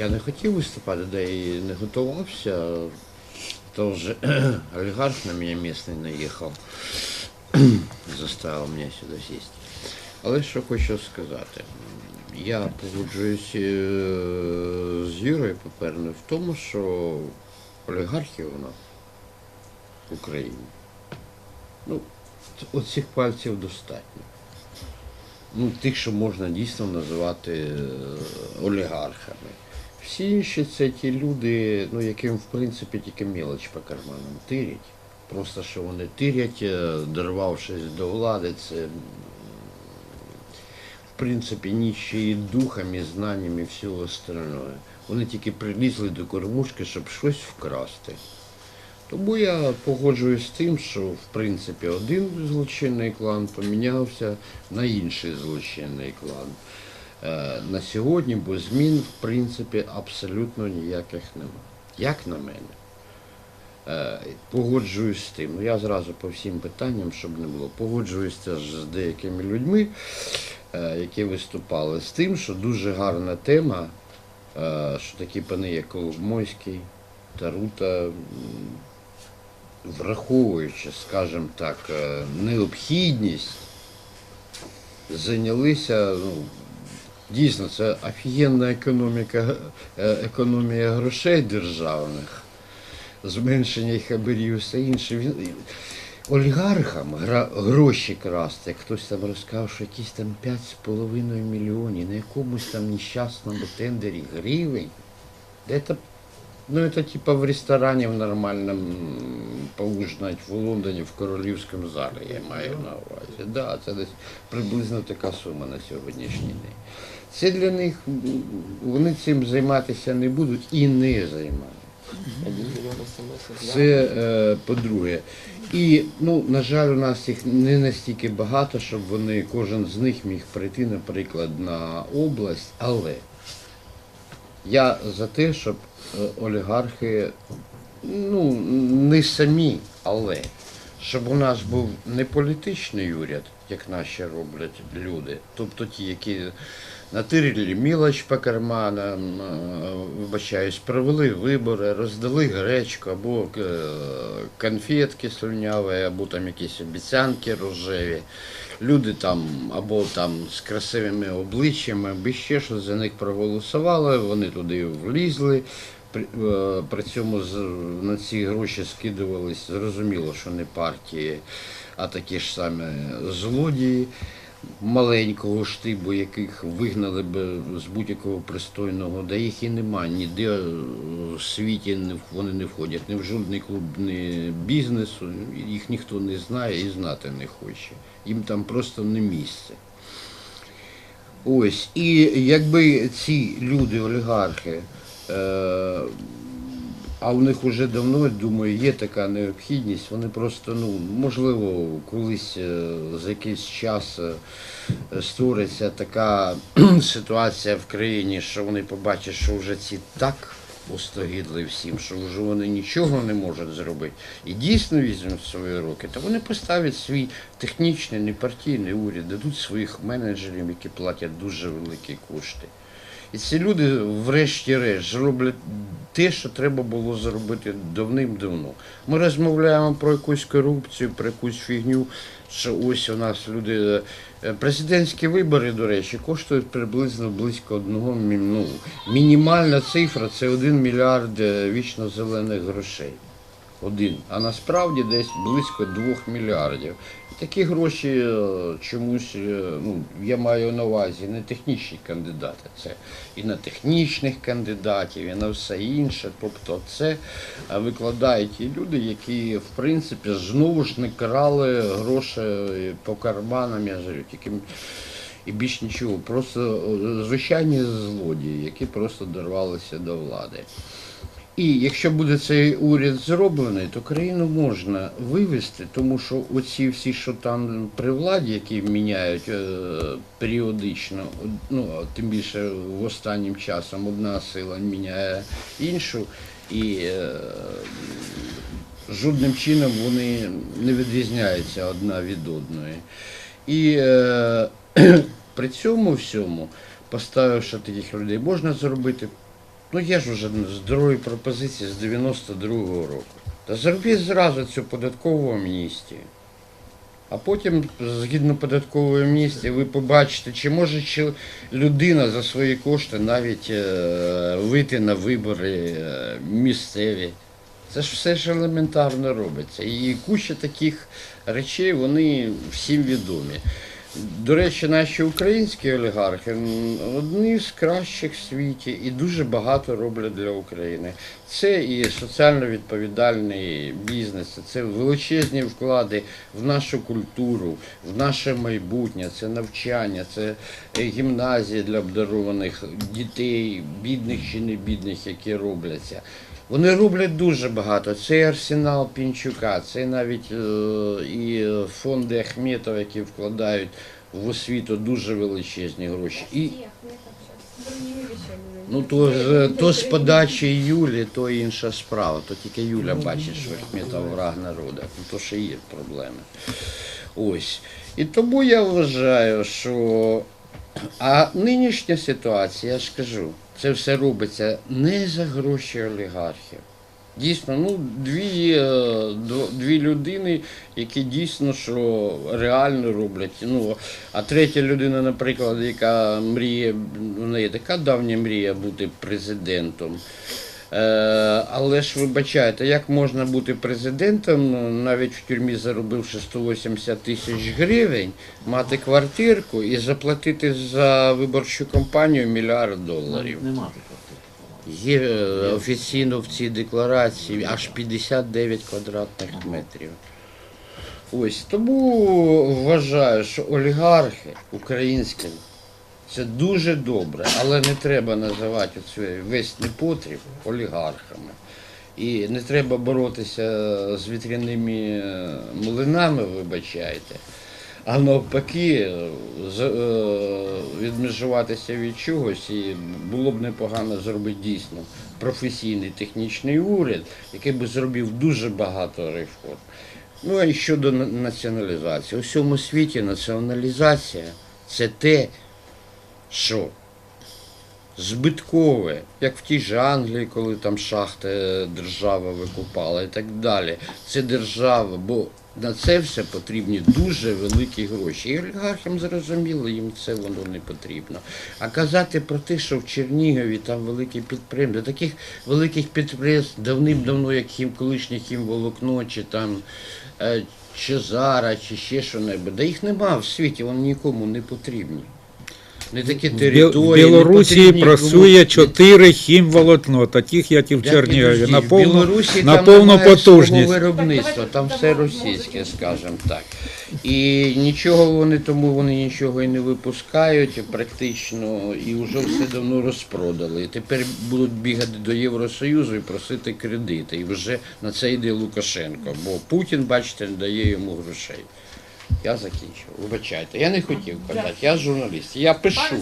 Я не хотів виступати, да і не готувався. Тоже олигарх на меня местный наїхав, заставив мене сюди сісти. Але що хочу сказати, я погоджуюсь е, з Юрою Поперною в тому, що олігархів у нас в Україні. Ну, оцих пальців достатньо. Ну, тих, що можна дійсно називати е, олігархами. Всі інші це ті люди, ну, яким в принципі тільки мелоч по карманам тирять. Просто що вони тирять, е, дорвавшись до влади, це в принципі нічі і духом, і знанням, і всього остальное. Вони тільки прилізли до кормушки, щоб щось вкрасти. Тому я погоджуюсь з тим, що в принципі один злочинний клан помінявся на інший злочинний клан. Е, На сьогодні, бо змін в принципі абсолютно ніяких нема. Як на мене. Е, Погоджуюсь з тим. Ну я зразу по всім питанням, щоб не було. Погоджуюсь теж з деякими людьми, е, які виступали з тим, що дуже гарна тема, що такі пани, як Коломойський, Тарута, враховуючи, скажімо так, необхідність, зайнялися, ну, дійсно, це офігенна економіка, е, економія грошей державних, зменшення хабарів і все інше. Олігархам гроші красти, хтось там розказав, що якісь там 5,5 мільйонів на якомусь там нещасному тендері гривень. Де це Ну, это типа в ресторане в нормальном поужинать в Лондоні в королівському залі, я маю на увазі. Да, це десь приблизно така сума на сьогоднішній день. Це для них, вони цим займатися не будуть і не займаються. Це е, по-друге. І, ну, на жаль, у нас їх не настільки багато, щоб вони, кожен з них міг прийти, наприклад, на область, але я за те, щоб олігархи, ну, не самі, але щоб у нас був не політичний уряд, як наші роблять люди, тобто ті, які натирили мілоч по карманам, е, вибачаюсь, провели вибори, роздали гречку або е, конфетки слюняві, або там якісь обіцянки рожеві. Люди там або там з красивими обличчями, або ще щось за них проголосували, вони туди влізли. При, е, при цьому на ці гроші скидувались, зрозуміло, що не партії, а такі ж самі злодії маленького штибу, яких вигнали б з будь-якого пристойного, да їх і немає. Ніде в світі вони не входять, ні в жодний клуб ні бізнесу, їх ніхто не знає і знати не хоче. Їм там просто не місце. Ось, і якби ці люди, олігархи, а у них вже давно, думаю, є така необхідність. Вони просто, ну, можливо, колись е, за якийсь час е, створиться така ситуація в країні, що вони побачать, що вже ці так остогідли всім, що вже вони нічого не можуть зробити. І дійсно візьмуть в свої руки, то вони поставлять свій технічний, непартійний уряд, дадуть своїх менеджерів, які платять дуже великі кошти. І ці люди, врешті-решт, зроблять те, що треба було зробити давним-давно. Ми розмовляємо про якусь корупцію, про якусь фігню, що ось у нас люди. е, Президентські вибори, до речі, коштують приблизно близько одного ну, мінімальна цифра це один мільярд е, вічно зелених грошей. Один. А насправді десь близько двох мільярдів. Такі гроші е, чомусь, е, ну, я маю на увазі не технічні кандидати, це і на технічних кандидатів, і на все інше. Тобто це е, викладають ті люди, які в принципі знову ж не крали гроші по карманам, я тільки і більш нічого. Просто звичайні злодії, які просто дорвалися до влади. І якщо буде цей уряд зроблений, то країну можна вивести, тому що оці всі, що там при владі, які міняють е, періодично, ну тим більше в останнім часом одна сила міняє іншу, і е, жодним чином вони не відрізняються одна від одної. І е, при цьому всьому, поставивши таких людей, можна зробити Ну є ж вже здорові пропозиції з 92-го року. Та зробіть зразу цю податкову амністію. А потім, згідно податкової амністії, ви побачите, чи може людина за свої кошти навіть е, вийти на вибори е, місцеві. Це ж все ж елементарно робиться. І куча таких речей, вони всім відомі. До речі, наші українські олігархи одні з кращих в світі і дуже багато роблять для України. Це і соціально відповідальний бізнес, це величезні вклади в нашу культуру, в наше майбутнє, це навчання, це е, гімназії для обдарованих дітей, бідних чи не бідних, які робляться. Вони роблять дуже багато. Це і арсенал Пінчука, це навіть е, і фонди Ахметова, які вкладають в освіту дуже величезні гроші. І ну то, то з подачі Юлі, то інша справа. То тільки Юля бачить, що Ахметов враг народу. Ну то ще є проблеми. Ось. І тому я вважаю, що а нинішня ситуація, я ж кажу, це все робиться не за гроші олігархів. Дійсно, ну дві, е, дві людини, які дійсно що реально роблять. Ну, а третя людина, наприклад, яка мріє, в неї така давня мрія бути президентом. Е, але ж вибачайте, як можна бути президентом, ну, навіть в тюрмі заробивши 180 тисяч гривень, мати квартирку і заплатити за виборчу кампанію мільярд доларів. Нема такого. Є е, офіційно в цій декларації аж 59 квадратних метрів. Ось тому вважаю, що олігархи українські це дуже добре, але не треба називати весь непотріб олігархами. І не треба боротися з вітряними е, млинами, вибачайте. А навпаки, е, відмежуватися від чогось, і було б непогано зробити дійсно професійний технічний уряд, який би зробив дуже багато реформ. Ну а щодо націоналізації. У всьому світі націоналізація це те, що збиткове, як в тій же Англії, коли там шахти е, держава викупала і так далі. Це держава, бо на це все потрібні дуже великі гроші. І олігархам зрозуміло, їм це воно не потрібно. А казати про те, що в Чернігові там великі підприємства, таких великих підприємств давним-давно, як хім, колишнє хімволокно, чи там е, чи Зара, чи ще що-небудь. Да їх нема в світі, вони нікому не потрібні. Не такі території. В Білорусі працює. 4 хімволокно, таких як і в Чернігові, на повну, Білорусі на там повну свого потужність. виробництва, там все російське, скажімо так. І нічого вони тому вони нічого і не випускають практично, і вже все давно розпродали. І тепер будуть бігати до Євросоюзу і просити кредити. І вже на це йде Лукашенко, бо Путін, бачите, не дає йому грошей. Я закінчив. Вибачайте, я не хотів казати, я журналіст, я пишу.